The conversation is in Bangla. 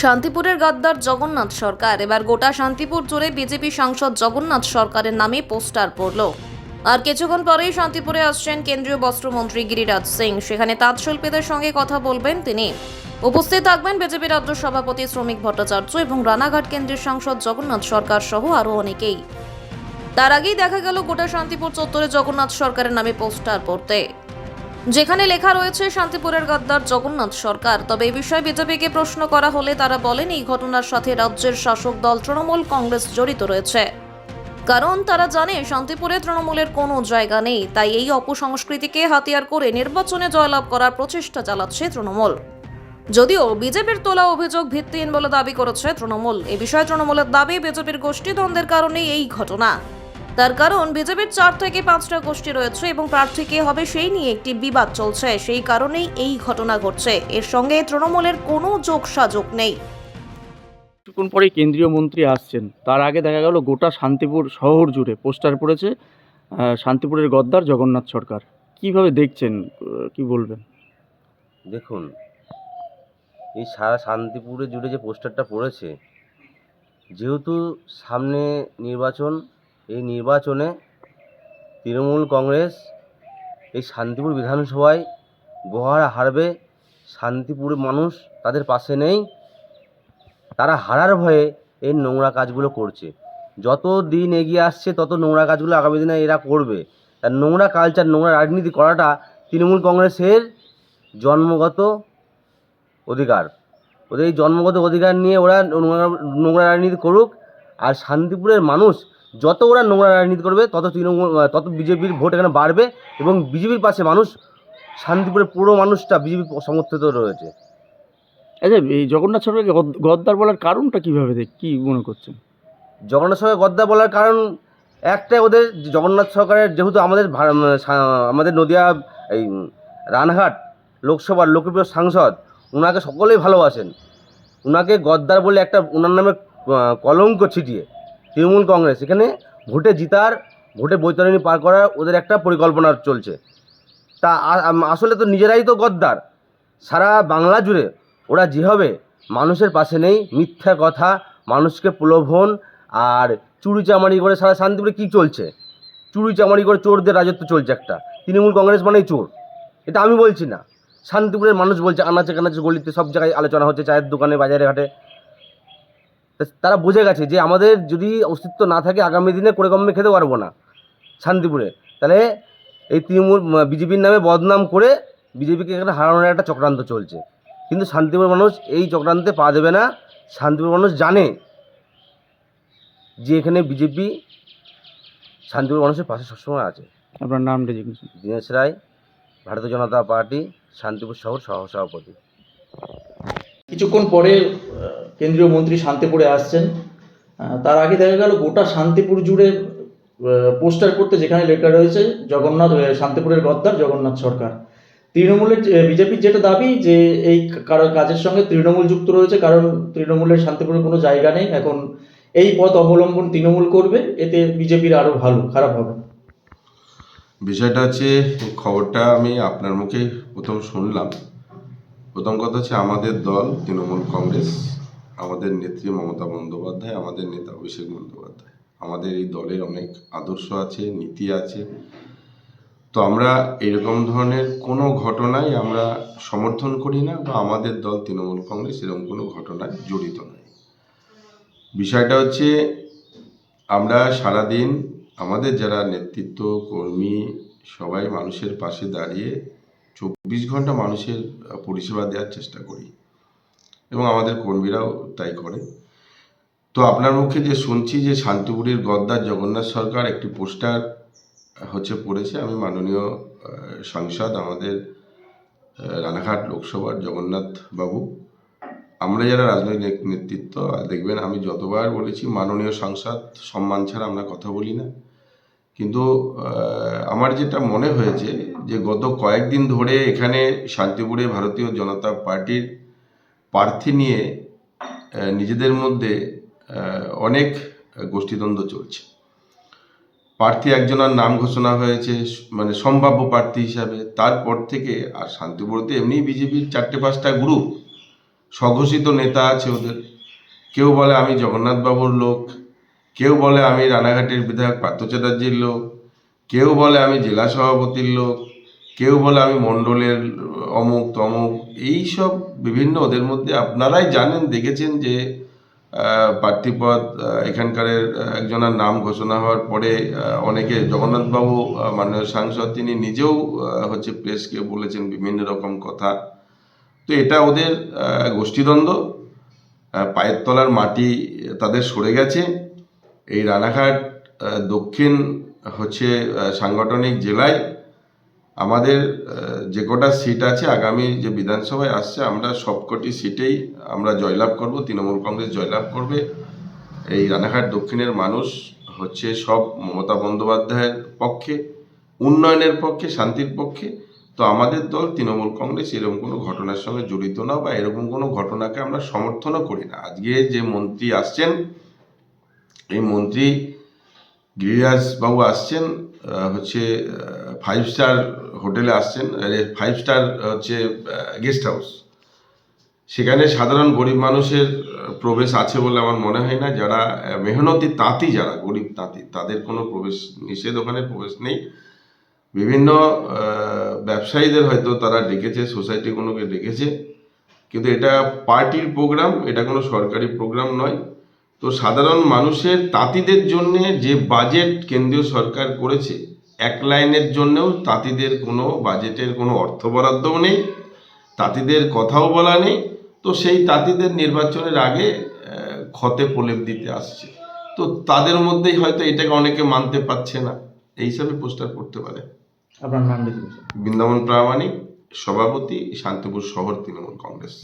শান্তিপুরের গাদ্দার জগন্নাথ সরকার। এবার গোটা শান্তিপুর জুড়ে বিজেপি সাংসদ জগন্নাথ সরকারের নামে পোস্টার পড়ল। আর কিছুক্ষণ পরেই শান্তিপুরে আসছেন কেন্দ্রীয় বস্ত্রমন্ত্রী গিরিরাজ সিং। সেখানে তাঁত শিল্পীদের সঙ্গে কথা বলবেন তিনি। উপস্থিত থাকবেন বিজেপি রাজ্য সভাপতি শ্রমিক ভট্টাচার্য এবং রানাঘাট কেন্দ্রের সাংসদ জগন্নাথ সরকার সহ আরও অনেকেই। তার আগেই দেখা গেল গোটা শান্তিপুর চত্বরে জগন্নাথ সরকারের নামে পোস্টার পড়তে। যেখানে লেখা রয়েছে, শান্তিপুরের গদ্দার জগন্নাথ সরকার। তবে এই বিষয়ে বিজেপিকে প্রশ্ন করা হলে তারা বলেন, এই ঘটনার সাথে রাজ্যের শাসক দল তৃণমূল কংগ্রেস জড়িত রয়েছে। কারণ তারা জানে, শান্তিপুরে তৃণমূলের কোনো জায়গা নেই, তাই এই অপসংস্কৃতিকে হাতিয়ার করে নির্বাচনে জয়লাভ করার প্রচেষ্টা চালাচ্ছে তৃণমূল। যদিও বিজেপির তোলা অভিযোগ ভিত্তিহীন বলে দাবি করেছে তৃণমূল। এ বিষয়ে তৃণমূলের দাবি, বিজেপির গোষ্ঠীদ্বন্দ্বের কারণেই এই ঘটনা। তার কারণ বিজেপির চার থেকে পাঁচটা গোষ্ঠী রয়েছে এবং প্রার্থী কে হবে সেই নিয়ে একটি বিবাদ চলছে। সেই কারণেই এই ঘটনা ঘটছে। এর সঙ্গে তৃণমূলের কোনো যোগ সাযোগ নেই। কিছুক্ষণ পরে কেন্দ্রীয় মন্ত্রী আসছেন। তার আগে দেখা গেল গোটা শান্তিপুর শহর জুড়ে পোস্টার পড়েছে শান্তিপুরের গদ্দার জগন্নাথ সরকার। কীভাবে দেখছেন কি বলবেন? দেখুন এই সারা শান্তিপুরে জুড়ে যে পোস্টারটা পড়েছে যেহেতু সামনে নির্বাচন এই নির্বাচনে তৃণমূল কংগ্রেস এই শান্তিপুর বিধানসভায় গোহারা হারবে শান্তিপুরের মানুষ তাদের পাশে নেই, তারা হারার ভয়ে এই নোংরা কাজগুলো করছে। যত দিন এগিয়ে আসছে, তত নোংরা কাজগুলো আগামী দিনে এরা করবে। তার নোংরা কালচার নোংরা রাজনীতি করাটা তৃণমূল কংগ্রেসের জন্মগত অধিকার। ওদের এই জন্মগত অধিকার নিয়ে ওরা নোংরা নোংরা রাজনীতি করুক, আর শান্তিপুরের মানুষ যত ওরা নোংরা রাজনীতি করবে তত তৃণমূল তত বিজেপির ভোট এখানে বাড়বে এবং বিজেপির পাশে মানুষ শান্তিপুরের পুরো মানুষটা বিজেপি সমর্থিত রয়েছে। আচ্ছা এই জগন্নাথ সরকারকে গদ- গদ্দার বলার কারণটা কীভাবে দেখ কী মনে করছেন? জগন্নাথ সরকার গদ্দার বলার কারণ একটাই ওদের জগন্নাথ সরকারের যেহেতু আমাদের আমাদের নদিয়া এই রানহাট লোকসভার লোকপ্রিয় সাংসদ ওনাকে সকলেই ভালোবাসেন। ওনাকে গদ্দার বলে একটা ওনার নামে কলঙ্ক ছিটিয়ে। তৃণমূল কংগ্রেস। এখানে ভোটে জিতার, ভোটে বৈতরণী পার করার ওদের একটা পরিকল্পনা চলছে। তা আসলে তো নিজেরাই তো গদ্দার। সারা বাংলা জুড়ে ওরা যেভাবে মানুষের পাশে নেই, মিথ্যা কথা, মানুষকে প্রলোভন আর চুরি চামারি করে সারা শান্তিপুরে কী চলছে? চুরি চামারি করে চোরদের রাজত্ব চলছে একটা। তৃণমূল কংগ্রেস মানেই চোর। এটা আমি বলছি না। শান্তিপুরের মানুষ বলছে, আনাচে কানাচে গলিতে সব জায়গায় আলোচনা হচ্ছে, চায়ের দোকানে, বাজারে ঘাটে। তারা বুঝে গেছে যে আমাদের যদি অস্তিত্ব না থাকে আগামী দিনে করে কমে খেতে পারব না শান্তিপুরে। তাহলে এই তৃণমূল বিজেপির নামে বদনাম করে বিজেপিকে এখানে হারানোর একটা চক্রান্ত চলছে। কিন্তু শান্তিপুর মানুষ এই চক্রান্তে পা দেবে না। শান্তিপুর মানুষ জানে যে এখানে বিজেপি শান্তিপুর মানুষের পাশে সবসময় আছে। আপনার নামটা জিজ্ঞেস করুন। দীনেশ রায় ভারতীয় জনতা পার্টি শান্তিপুর শহর সহসভাপতি। কিছুক্ষণ পরে কেন্দ্রীয় মন্ত্রী শান্তিপুরে আসছেন। তার আগে দেখা গেল গোটা শান্তিপুর জুড়ে পোস্টার করতে যেখানে লেখা রয়েছে, জগন্নাথ শান্তিপুরের গদ্দার, জগন্নাথ সরকার। তৃণমূলের বিজেপির যেটা দাবি যে এই কাজের সঙ্গে তৃণমূল যুক্ত রয়েছে, কারণ তৃণমূলের শান্তিপুরে কোনো জায়গা নেই, এখন এই পথ অবলম্বন তৃণমূল করবে, এতে বিজেপির আরও ভালো, খারাপ হবে। বিষয়টা হচ্ছে, খবরটা আমি আপনার মুখে প্রথম শুনলাম। প্রথম কথা হচ্ছে আমাদের দল, তৃণমূল কংগ্রেস। আমাদের নেত্রী মমতা বন্দ্যোপাধ্যায়, আমাদের নেতা অভিষেক বন্দ্যোপাধ্যায়। আমাদের এই দলের অনেক আদর্শ আছে, নীতি আছে। তো আমরা এরকম ধরনের কোনো ঘটনায় আমরা সমর্থন করি না বা আমাদের দল তৃণমূল কংগ্রেস এরকম কোনো ঘটনায় জড়িত নয় বিষয়টা হচ্ছে, আমরা সারাদিন আমাদের যারা নেতৃত্ব, কর্মী, সবাই মানুষের পাশে দাঁড়িয়ে চব্বিশ ঘণ্টা মানুষের পরিষেবা দেওয়ার চেষ্টা করি। এবং আমাদের কর্মীরাও তাই করে। তো আপনার মুখে যে শুনছি যে শান্তিপুরের গদ্দার জগন্নাথ সরকার একটি পোস্টার হচ্ছে পড়েছে, আমি মাননীয় সাংসদ আমাদের রানাঘাট লোকসভার জগন্নাথ বাবু। আমরা যারা রাজনৈতিক নেতৃত্ব, দেখবেন আমি যতবার বলেছি, মাননীয় সাংসদ সম্মান ছাড়া আমরা কথা বলি না। কিন্তু আমার যেটা মনে হয়েছে যে গত কয়েকদিন ধরে এখানে শান্তিপুরে ভারতীয় জনতা পার্টির প্রার্থী নিয়ে নিজেদের মধ্যে অনেক গোষ্ঠীদ্বন্দ্ব চলছে। প্রার্থী একজনের নাম ঘোষণা হয়েছে মানে সম্ভাব্য প্রার্থী হিসাবে। তারপর থেকে আর শান্তিপুরতে এমনি বিজেপির চারটে পাঁচটা গ্রুপ স্বঘোষিত নেতা আছে ওদের। কেউ বলে আমি জগন্নাথবাবুর লোক, কেউ বলে আমি রানাঘাটের বিধায়ক পার্থ চ্যাটার্জির লোক, কেউ বলে আমি জেলা সভাপতির লোক, কেউ বলে আমি মণ্ডলের অমুক তমুক এইসব বিভিন্ন ওদের মধ্যে আপনারাই জানেন দেখেছেন যে প্রার্থীপদ আহ, এখানকার একজনের নাম ঘোষণা হওয়ার পরে অনেকে জগন্নাথবাবু মাননীয় সাংসদ তিনি নিজেও হচ্ছে প্রেসকে বলেছেন বিভিন্ন রকম কথা। তো এটা ওদের গোষ্ঠীদ্বন্দ্ব পায়ের তলার মাটি তাদের সরে গেছে। এই রানাঘাট দক্ষিণ হচ্ছে সাংগঠনিক জেলায় আমাদের যে কটা সিট আছে, আগামী যে বিধানসভায় আসছে, আমরা সবকটি সিটেই আমরা জয়লাভ করব, তৃণমূল কংগ্রেস জয়লাভ করবে। এই রানাঘাট দক্ষিণের মানুষ হচ্ছে সব মমতা বন্দ্যোপাধ্যায়ের পক্ষে, উন্নয়নের পক্ষে, শান্তির পক্ষে। তো আমাদের দল তৃণমূল কংগ্রেস এরকম কোনো ঘটনার সঙ্গে জড়িত না বা এরকম কোনো ঘটনাকে আমরা সমর্থনও করি না। আজকে যে মন্ত্রী আসছেন, এই মন্ত্রী গিরিরাজবাবু আসছেন হচ্ছে ফাইভ স্টার হোটেলে আসছেন ফাইভ স্টার হচ্ছে গেস্ট হাউস সেখানে সাধারণ গরিব মানুষের প্রবেশ আছে বলে আমার মনে হয় না। যারা মেহনতি তাঁতি যারা, গরিব তাঁতি, তাদের কোনো প্রবেশ, নিষেধ ওখানে প্রবেশ নেই। বিভিন্ন ব্যবসায়ীদের হয়তো তারা ডেকেছে সোসাইটি কোনোকে ডেকেছে। কিন্তু এটা পার্টির প্রোগ্রাম এটা কোনো সরকারি প্রোগ্রাম নয়। তো সাধারণ মানুষের তাঁতিদের জন্য যে বাজেট কেন্দ্রীয় সরকার করেছে এক লাইনের জন্যও তাঁতিদের কোনো বাজেটের কোনো অর্থ বরাদ্দও নেই তাঁতিদের কথাও বলা নেই। তো সেই তাঁতিদের নির্বাচনের আগে ক্ষতে প্রলেপ দিতে আসছে। তো তাদের মধ্যেই হয়তো এটাকে অনেকে মানতে পারছে না। এই হিসাবে পোস্টার করতে পারে। আপনার নাম বৃন্দাবন প্রামাণিক সভাপতি শান্তিপুর শহর তৃণমূল কংগ্রেস।